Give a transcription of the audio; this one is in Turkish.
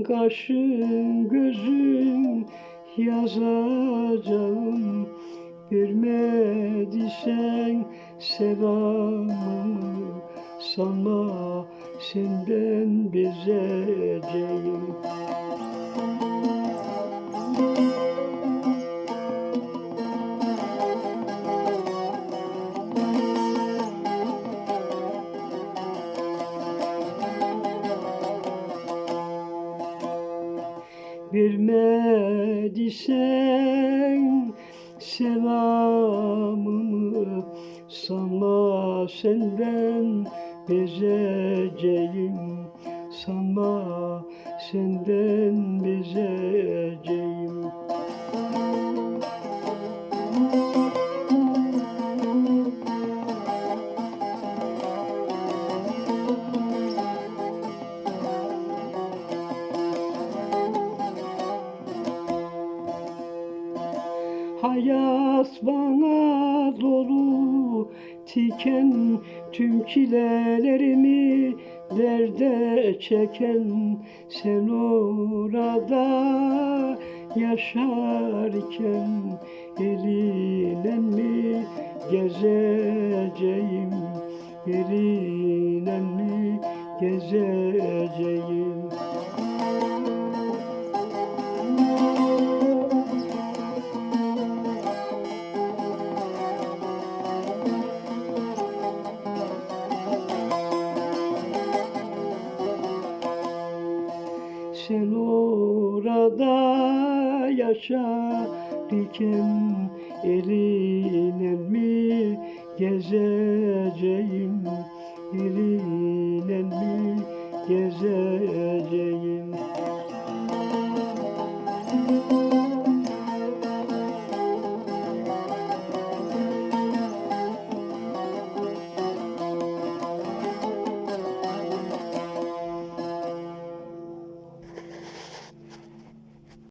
Kaşın gözün yazacağım. Vermediysen sevamı Sana senden bezeceğim Vermediysen selamımı sana senden bezeceğim sana senden Hayat bana dolu tiken tüm çilelerimi derde çeken. Sen orada yaşarken eline mi gezeceğim? Eline Sen orada yaşarken eline mi? Gezeceğim eline mi? Gezeceğim